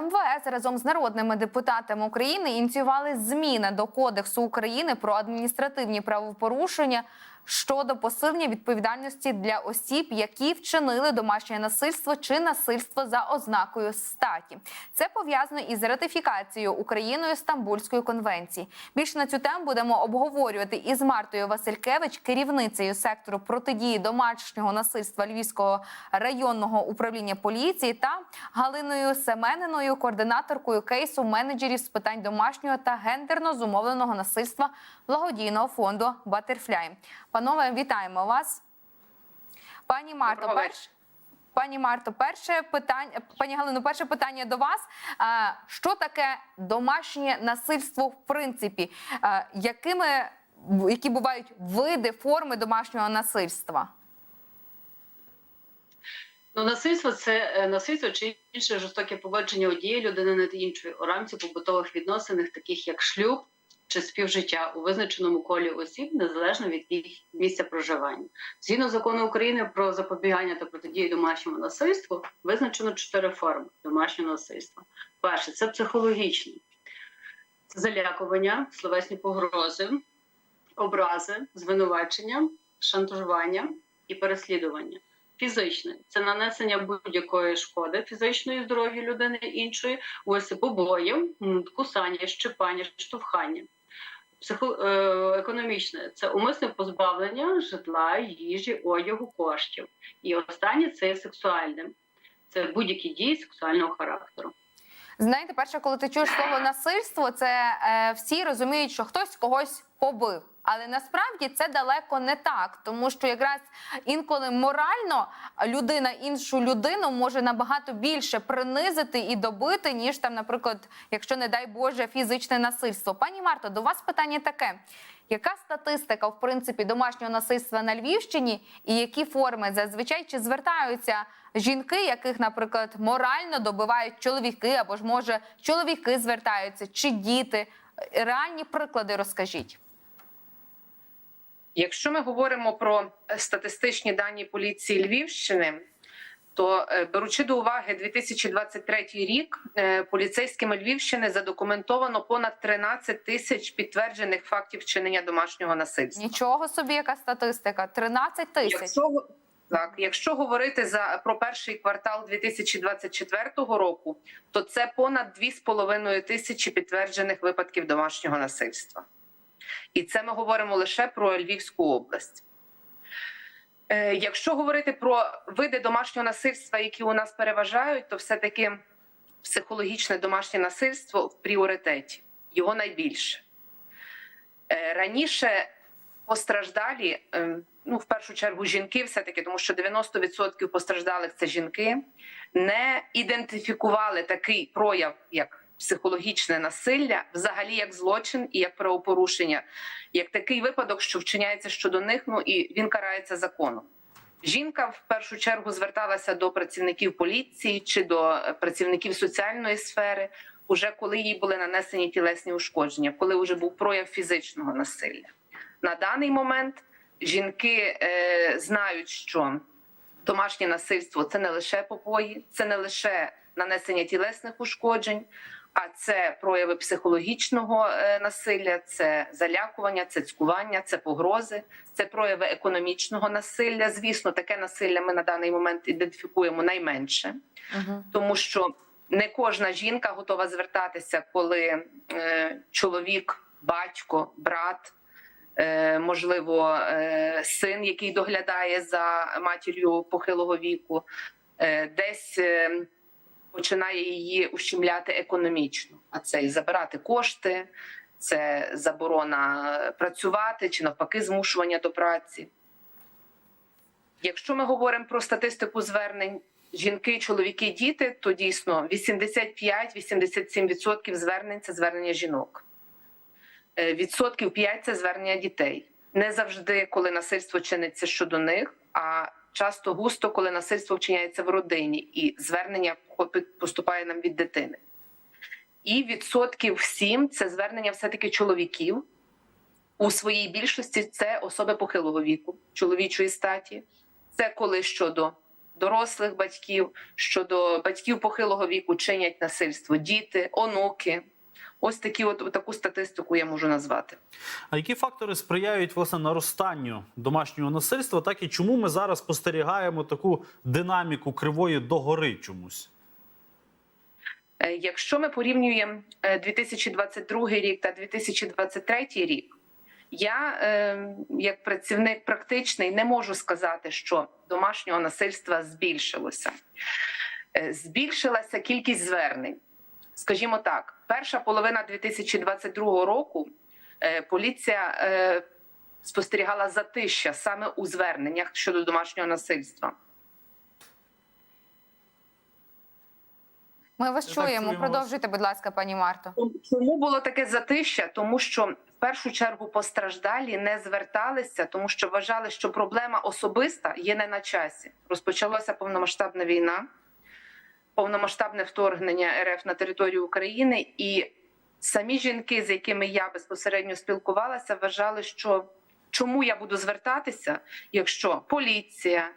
МВС разом з народними депутатами України ініціювали зміни до Кодексу України про адміністративні правопорушення щодо посилення відповідальності для осіб, які вчинили домашнє насильство чи насильство за ознакою статі. Це пов'язано із ратифікацією Україною Стамбульської конвенції. Більше на цю тему будемо обговорювати із Мартою Василькевич, керівницею сектору протидії домашнього насильства Львівського районного управління поліції, та Галиною Семениною, координаторкою кейсу менеджерів з питань домашнього та гендерно зумовленого насильства благодійного фонду Батерфляй. Панове, вітаємо вас. Пані Марто, перш... Пані Марто, перше питання, пані Галино, перше питання до вас. Що таке домашнє насильство в принципі? Якими які бувають види форми домашнього насильства? Ну, насильство це е, насильство чи інше жорстоке поводження однієї людини над іншою у рамці побутових відносин, таких як шлюб чи співжиття у визначеному колі осіб, незалежно від їх місця проживання. Згідно закону України про запобігання та протидію домашньому насильству, визначено чотири форми домашнього насильства. Перше це психологічне, це залякування, словесні погрози, образи, звинувачення, шантажування і переслідування. Фізичне це нанесення будь-якої шкоди фізичної здоров'ю людини іншої, ось побоїв, кусання, щипання, штовхання. Психо, е, це умисне позбавлення житла, їжі, одягу, коштів. І останнє це сексуальне. Це будь-які дії сексуального характеру. Знаєте, перше, коли ти чуєш слово насильство, це е, всі розуміють, що хтось когось побив. Але насправді це далеко не так, тому що якраз інколи морально людина іншу людину може набагато більше принизити і добити, ніж там, наприклад, якщо не дай Боже, фізичне насильство. Пані Марто, до вас питання таке: яка статистика в принципі домашнього насильства на Львівщині, і які форми зазвичай чи звертаються жінки, яких, наприклад, морально добивають чоловіки, або ж може чоловіки звертаються, чи діти? Реальні приклади розкажіть. Якщо ми говоримо про статистичні дані поліції Львівщини, то е, беручи до уваги 2023 рік, е, поліцейськими Львівщини задокументовано понад 13 тисяч підтверджених фактів вчинення домашнього насильства. Нічого собі, яка статистика? 13 тисяч. Якщо так, якщо говорити за про перший квартал 2024 року, то це понад 2,5 тисячі підтверджених випадків домашнього насильства. І це ми говоримо лише про Львівську область. Е, Якщо говорити про види домашнього насильства, які у нас переважають, то все-таки психологічне домашнє насильство в пріоритеті, його найбільше. Е, Раніше постраждалі, е, ну в першу чергу, жінки, все таки, тому що 90% постраждалих це жінки, не ідентифікували такий прояв, як психологічне насилля, взагалі як злочин і як правопорушення, як такий випадок, що вчиняється щодо них, ну і він карається законом. Жінка в першу чергу зверталася до працівників поліції чи до е, працівників соціальної сфери, уже коли їй були нанесені тілесні ушкодження, коли вже був прояв фізичного насилля. На даний момент жінки е, знають, що домашнє насильство це не лише побої, це не лише нанесення тілесних ушкоджень, а це прояви психологічного е, насилля, це залякування, це цькування, це погрози, це прояви економічного насилля. Звісно, таке насилля ми на даний момент ідентифікуємо найменше, Угу. тому що не кожна жінка готова звертатися, коли е, чоловік, батько, брат. Е, Можливо, е, син, який доглядає за матір'ю похилого віку, е, десь починає її ущемляти економічно. А це і забирати кошти, це заборона працювати чи навпаки змушування до праці. Якщо ми говоримо про статистику звернень жінки, чоловіки, діти, то дійсно 85-87% звернень це звернення жінок. Е, Відсотків 5 це звернення дітей. Не завжди, коли насильство чиниться щодо них, а часто густо, коли насильство вчиняється в родині, і звернення поступає нам від дитини. І відсотків 7 це звернення все-таки чоловіків. У своїй більшості це особи похилого віку, чоловічої статі. Це коли щодо дорослих батьків, щодо батьків похилого віку чинять насильство, діти, онуки. Ось такі, от таку статистику я можу назвати. А які фактори сприяють власне наростанню домашнього насильства, так і чому ми зараз спостерігаємо таку динаміку кривої догори чомусь? Е, Якщо ми порівнюємо е, 2022 рік та 2023 рік, я е, як працівник практичний не можу сказати, що домашнього насильства збільшилося. Е, Збільшилася кількість звернень. Скажімо так, перша половина 2022 року е, поліція е, спостерігала затища саме у зверненнях щодо домашнього насильства. Ми вас Так, чуємо. чуємо Продовжуйте, будь ласка, пані Марто. Чому було таке затища? Тому що в першу чергу постраждалі не зверталися, тому що вважали, що проблема особиста є не на часі. Розпочалася повномасштабна війна, повномасштабне вторгнення РФ на територію України, і самі жінки, з якими я безпосередньо спілкувалася, вважали, що чому я буду звертатися, якщо поліція,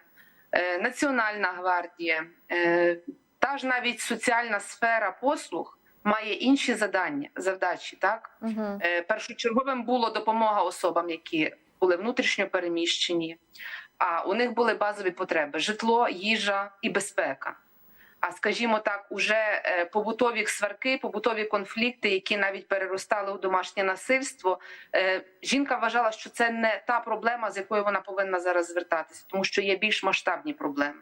е, Національна гвардія, е, та ж навіть соціальна сфера послуг має інші завдання, завдачі. Так Угу. Е, першочерговим було допомога особам, які були внутрішньо переміщені. А у них були базові потреби: житло, їжа і безпека. А скажімо так, уже е, побутові сварки, побутові конфлікти, які навіть переростали у домашнє насильство. е, Жінка вважала, що це не та проблема, з якою вона повинна зараз звертатися, тому що є більш масштабні проблеми.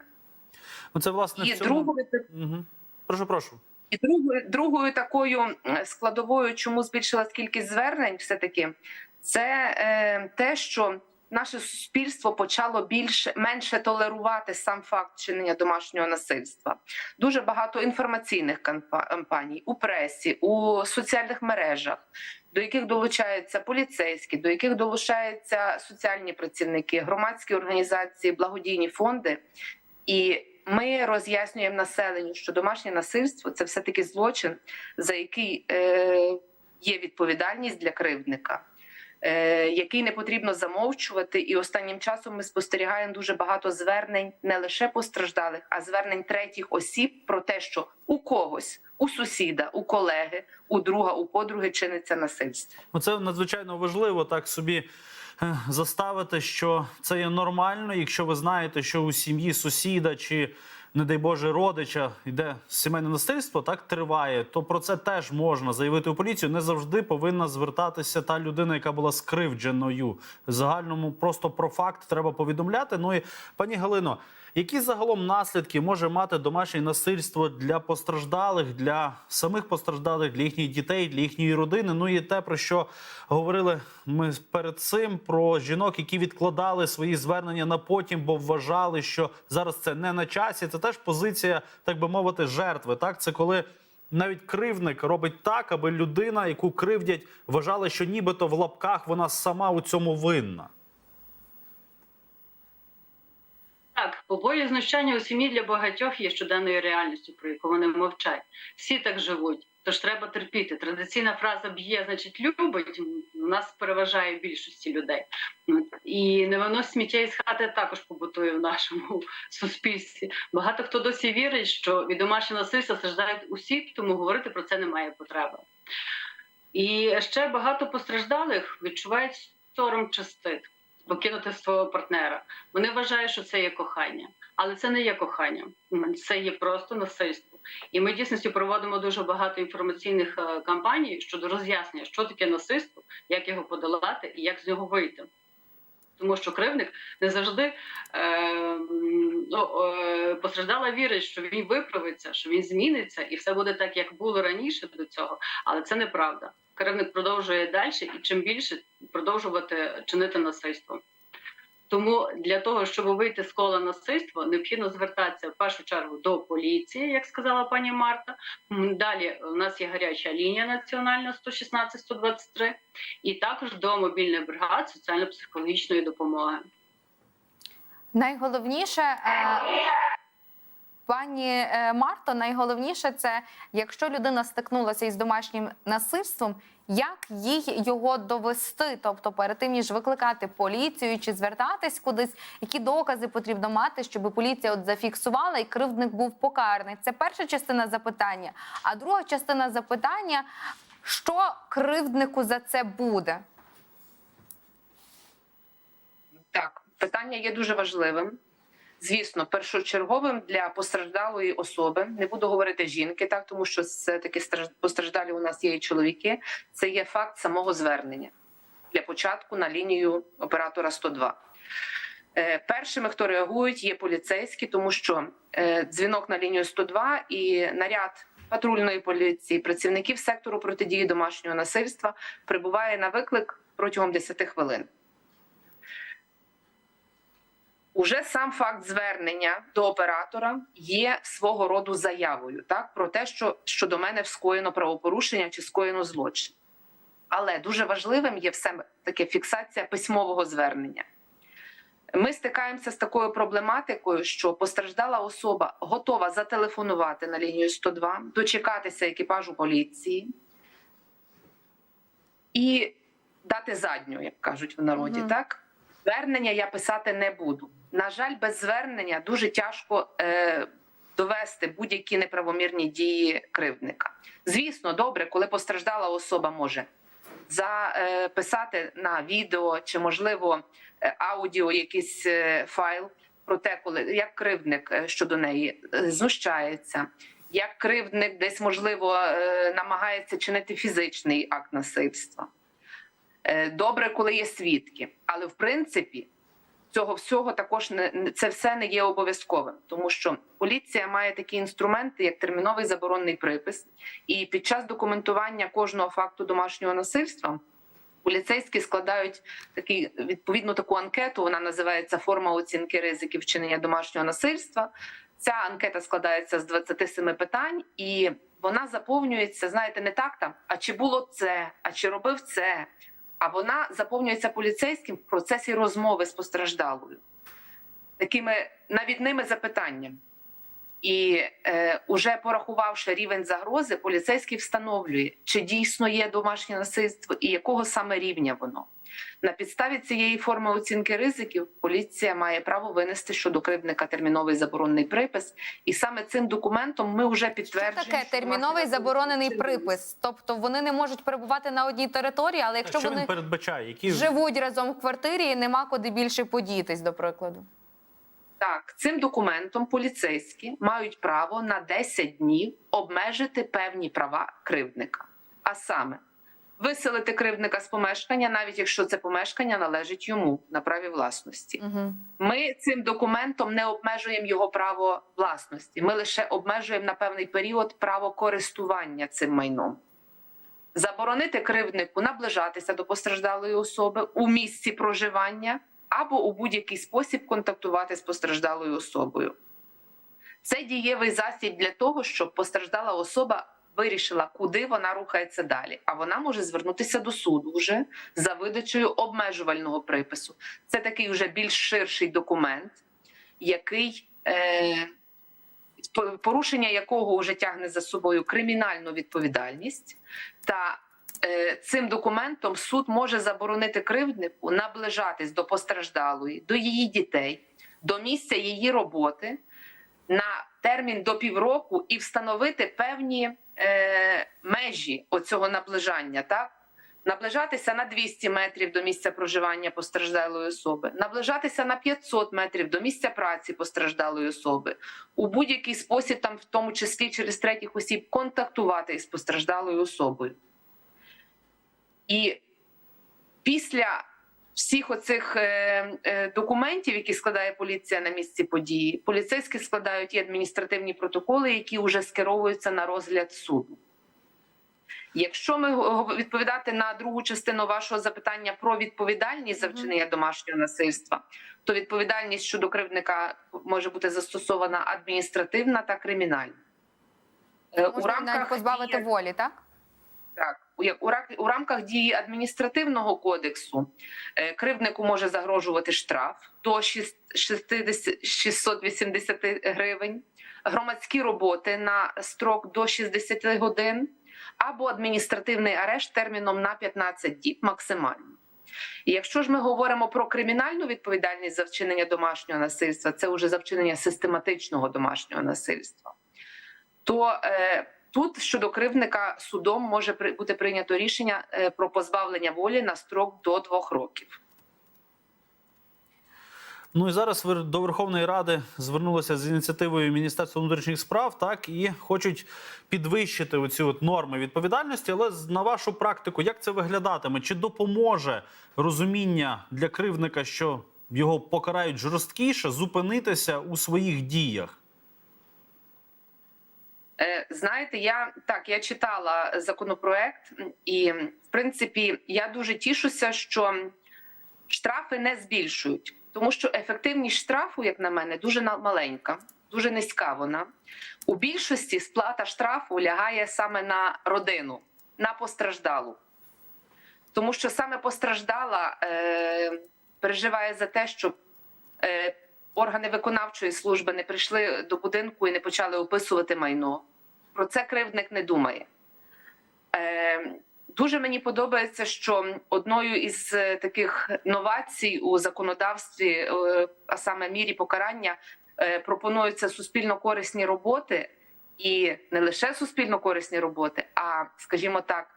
Ну це власне І в цьому... другою Угу. Прошу, прошу. і другою, другою такою складовою, чому збільшилась кількість звернень, все таки це е, те, що наше суспільство почало більше менше толерувати сам факт чинення домашнього насильства. Дуже багато інформаційних кампаній у пресі, у соціальних мережах, до яких долучаються поліцейські, до яких долучаються соціальні працівники, громадські організації, благодійні фонди. І ми роз'яснюємо населенню, що домашнє насильство це все таки злочин, за який е, є відповідальність для кривдника, який не потрібно замовчувати. І останнім часом ми спостерігаємо дуже багато звернень не лише постраждалих, а звернень третіх осіб про те, що у когось, у сусіда, у колеги, у друга, у подруги чиниться насильство. Ну, це надзвичайно важливо так собі е, заставити, що це є нормально, якщо ви знаєте, що у сім'ї сусіда чи, не дай Боже, родича йде сімейне насильство, так триває, то про це теж можна заявити у поліцію. Не завжди повинна звертатися та людина, яка була скривдженою. Загальному просто про факт треба повідомляти. Ну і пані Галино. Які загалом наслідки може мати домашнє насильство для постраждалих, для самих постраждалих, для їхніх дітей, для їхньої родини? Ну і те, про що говорили ми перед цим, про жінок, які відкладали свої звернення на потім, бо вважали, що зараз це не на часі. Це теж позиція, так би мовити, жертви. Так, це коли навіть кривник робить так, аби людина, яку кривдять, вважала, що нібито в лапках вона сама у цьому винна. Так, побої знущання у сім'ї для багатьох є щоденною реальністю, про яку вони мовчать. Всі так живуть, тож треба терпіти. Традиційна фраза б'є, значить, любить. У нас переважає більшості людей. І не сміття із хати також побутує в нашому суспільстві. Багато хто досі вірить, що від домашнього насильства страждають усі, тому говорити про це немає потреби. І ще багато постраждалих відчувають сором чи стид покинути свого партнера. Вони вважають, що це є кохання, але це не є кохання, це є просто насильство. І ми дійсно проводимо дуже багато інформаційних е, кампаній щодо роз'яснення, що таке насильство, як його подолати і як з нього вийти. Тому що кривник не завжди е, ну, е, постраждала вірить, що він виправиться, що він зміниться, і все буде так, як було раніше до цього. Але це неправда. Кривник продовжує далі і чим більше продовжувати чинити насильство. Тому для того, щоб вийти з кола насильства, необхідно звертатися в першу чергу до поліції, як сказала пані Марта. Далі у нас є гаряча лінія національна 116-123, і також до мобільних бригад соціально-психологічної допомоги. Найголовніше, е, Пані е, Марто, найголовніше це якщо людина стикнулася із домашнім насильством, як їй його довести? Тобто, перед тим ніж викликати поліцію чи звертатись кудись, які докази потрібно мати, щоб поліція от зафіксувала і кривдник був покараний? Це перша частина запитання. А друга частина запитання: що кривднику за це буде? Так, питання є дуже важливим. Звісно, першочерговим для постраждалої особи не буду говорити жінки, так тому що все таки постраждалі у нас є і чоловіки. Це є факт самого звернення для початку на лінію оператора 102. Е, Першими, хто реагують, є поліцейські, тому що е, дзвінок на лінію 102 і наряд патрульної поліції, працівників сектору протидії домашнього насильства прибуває на виклик протягом 10 хвилин. Уже сам факт звернення до оператора є свого роду заявою, так про те, що щодо мене скоєно правопорушення чи скоєно злочин. Але дуже важливим є все таки фіксація письмового звернення. Ми стикаємося з такою проблематикою, що постраждала особа готова зателефонувати на лінію 102, дочекатися екіпажу поліції і дати задню, як кажуть в народі, Мгм. так? Звернення я писати не буду. На жаль, без звернення дуже тяжко е, довести будь-які неправомірні дії кривдника. Звісно, добре, коли постраждала особа може записати на відео чи, можливо, е, аудіо якийсь е, файл про те, коли як кривдник е, щодо неї е, знущається, як кривдник десь можливо е, намагається чинити фізичний акт насильства. Е, Добре, коли є свідки, але в принципі цього всього також не це все не є обов'язковим, тому що поліція має такі інструменти, як терміновий заборонний припис, і під час документування кожного факту домашнього насильства. Поліцейські складають такі відповідну таку анкету. Вона називається форма оцінки ризиків вчинення домашнього насильства. Ця анкета складається з 27 питань, і вона заповнюється, знаєте, не так там, а чи було це, а чи робив це. А вона заповнюється поліцейським в процесі розмови з постраждалою, такими навідними запитаннями. І е, уже порахувавши рівень загрози, поліцейський встановлює, чи дійсно є домашнє насильство і якого саме рівня воно. На підставі цієї форми оцінки ризиків поліція має право винести щодо кривдника терміновий заборонний припис, і саме цим документом ми вже Що підтверджуємо. таке що терміновий власне заборонений припис? Тобто вони не можуть перебувати на одній території, але якщо що вони передбачає? Які живуть разом в квартирі, і нема куди більше подітись, до прикладу. Так, цим документом поліцейські мають право на 10 днів обмежити певні права кривдника. А саме виселити кривдника з помешкання, навіть якщо це помешкання належить йому на праві власності. Угу. Ми цим документом не обмежуємо його право власності. Ми лише обмежуємо на певний період право користування цим майном. Заборонити кривднику наближатися до постраждалої особи у місці проживання або у будь-який спосіб контактувати з постраждалою особою. Це дієвий засіб для того, щоб постраждала особа вирішила, куди вона рухається далі. А вона може звернутися до суду вже за видачею обмежувального припису. Це такий вже більш ширший документ, який е, порушення якого вже тягне за собою кримінальну відповідальність. Та е, цим документом суд може заборонити кривднику наближатись до постраждалої, до її дітей, до місця її роботи на термін до півроку і встановити певні е, межі оцього наближання. Так? Наближатися на 200 метрів до місця проживання постраждалої особи, наближатися на 500 метрів до місця праці постраждалої особи, у будь-який спосіб, там, в тому числі через третіх осіб, контактувати із постраждалою особою. І після всіх оцих е, е, документів, які складає поліція на місці події, поліцейські складають і адміністративні протоколи, які вже скеровуються на розгляд суду. Якщо ми відповідати на другу частину вашого запитання про відповідальність за вчинення домашнього насильства, то відповідальність щодо кривдника може бути застосована адміністративна та кримінальна. Е, Можна навіть позбавити дії- волі, так? так, у рак- у рамках дії адміністративного кодексу е, кривднику може загрожувати штраф до 6 60 680 гривень. громадські роботи на строк до 60 годин, або адміністративний арешт терміном на 15 діб максимально. Якщо ж ми говоримо про кримінальну відповідальність за вчинення домашнього насильства, це вже за вчинення систематичного домашнього насильства, то е, тут щодо кривдника судом може бути прийнято рішення е, про позбавлення волі на строк до двох років. Ну і зараз до Верховної Ради звернулися з ініціативою Міністерства внутрішніх справ, так і хочуть підвищити оці от норми відповідальності. Але на вашу практику, як це виглядатиме? Чи допоможе розуміння для кривдника, що його покарають жорсткіше, зупинитися у своїх діях? Е, Знаєте, я так я читала законопроект, і в принципі я дуже тішуся, що штрафи не збільшують, тому що ефективність штрафу, як на мене, дуже маленька, дуже низька. Вона у більшості сплата штрафу лягає саме на родину, на постраждалу, тому що саме постраждала е, переживає за те, щоб е, органи виконавчої служби не прийшли до будинку і не почали описувати майно. Про це кривдник не думає. Е, дуже мені подобається, що одною із е, таких новацій у законодавстві, е, а саме мірі покарання, е, пропонуються суспільно корисні роботи, і не лише суспільно корисні роботи, а, скажімо так,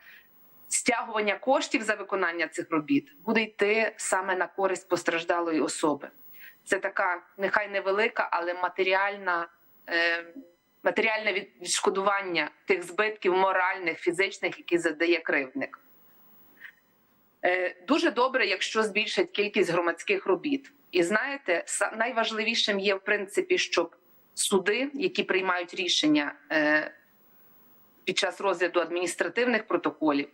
стягування коштів за виконання цих робіт буде йти саме на користь постраждалої особи. Це така нехай невелика, але матеріальна, е, матеріальне відшкодування тих збитків моральних, фізичних, які задає кривдник. Е, дуже добре, якщо збільшать кількість громадських робіт. І знаєте, найважливішим є в принципі, щоб суди, які приймають рішення е, під час розгляду адміністративних протоколів,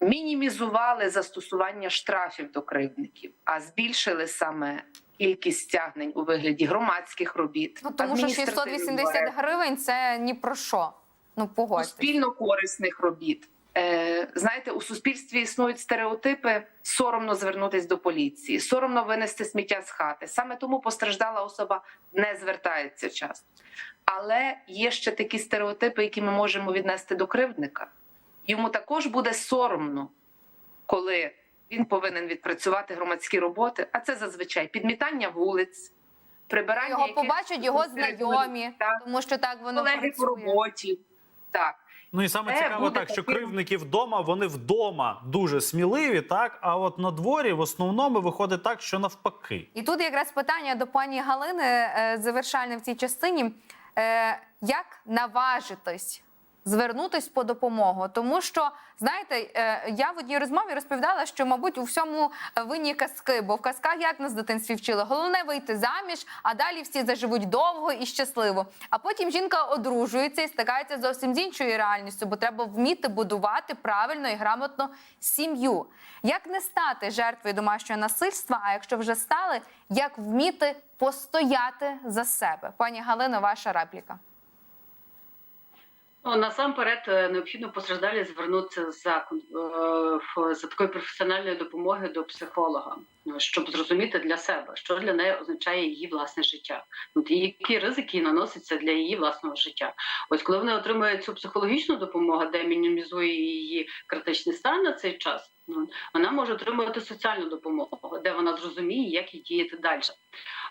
мінімізували застосування штрафів до кривдників, а збільшили саме кількість стягнень у вигляді громадських робіт. Ну тому що адміністративних 680 арештів, гривень це ні про що. Ну погодьтесь. суспільно корисних робіт. Е, знаєте, у суспільстві існують стереотипи соромно звернутися до поліції, соромно винести сміття з хати. Саме тому постраждала особа не звертається часто. Але є ще такі стереотипи, які ми можемо віднести до кривдника. Йому також буде соромно, коли він повинен відпрацювати громадські роботи, а це зазвичай підмітання вулиць, прибирання Його побачать його знайомі, так, тому що так воно колеги по роботі. Так. Ну і саме Це цікаво, так що кривдники вдома, вони вдома дуже сміливі, так а от на дворі в основному виходить так, що навпаки. І тут якраз питання до пані Галини е, завершальне в цій частині. Е, Як наважитись звернутись по допомогу? Тому що знаєте, е, я в одній розмові розповідала, що мабуть у всьому винні казки, бо в казках як нас в дитинстві вчили, головне вийти заміж, а далі всі заживуть довго і щасливо. А потім жінка одружується і стикається зовсім з іншою реальністю, бо треба вміти будувати правильно і грамотно сім'ю. Як не стати жертвою домашнього насильства? А якщо вже стали, як вміти постояти за себе? Пані Галина, ваша репліка. Ну, насамперед е, необхідно постраждалі звернутися за, е, за такою професіональною допомогою до психолога, ну, щоб зрозуміти для себе, що для неї означає її власне життя. От, які ризики наносяться для її власного життя. Ось коли вона отримує цю психологічну допомогу, де мінімізує її критичний стан на цей час, вона може отримувати соціальну допомогу, де вона зрозуміє, як їй діяти далі.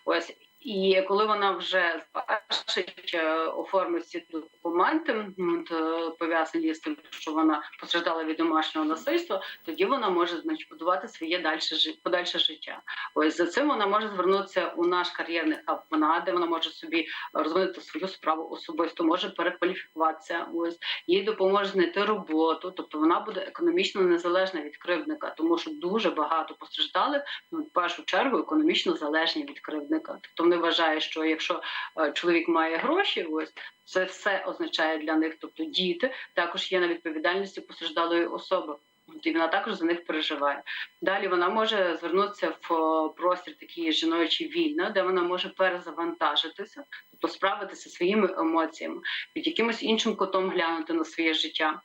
Ось і коли вона вже завершить е, оформить ці документи, е, пов'язані з тим, що вона постраждала від домашнього насильства, тоді вона може значить, будувати своє дальше подальше життя. Ось за цим вона може звернутися у наш кар'єрний хаб ВНА, де вона може собі розвинути свою справу особисто, може перекваліфікуватися. Ось їй допоможе знайти роботу, тобто вона буде економічно незалежна від кривдника, тому що дуже багато постраждалих ну, в першу чергу економічно залежні від кривдника. Тобто вони вважають, що якщо е, чоловік має гроші, ось це все означає для них. Тобто діти також є на відповідальності постраждалої особи. І вона також за них переживає. Далі вона може звернутися в простір такий жіночий вільно, де вона може перезавантажитися, тобто справитися своїми емоціями, під якимось іншим кутом глянути на своє життя.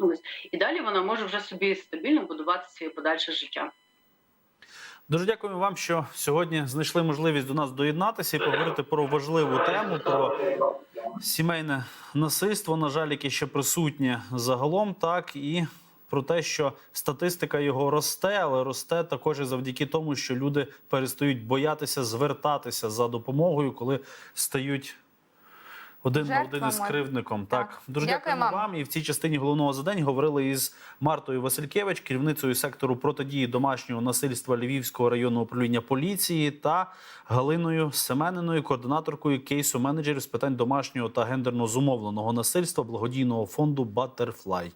Ось і далі вона може вже собі стабільно будувати своє подальше життя. Дуже дякуємо вам, що сьогодні знайшли можливість до нас доєднатися і поговорити про важливу тему, про сімейне насильство, на жаль, яке ще присутнє загалом, так і про те, що статистика його росте, але росте також і завдяки тому, що люди перестають боятися звертатися за допомогою, коли стають. Один на один із кривдником. Так. Так, дуже Дякуємо дякуємо вам. вам. І в цій частині головного задань говорили із Мартою Василькевич, керівницею сектору протидії домашнього насильства Львівського районного управління поліції, та Галиною Семениною, координаторкою кейсу менеджерів з питань домашнього та гендерно зумовленого насильства благодійного фонду Батерфлай.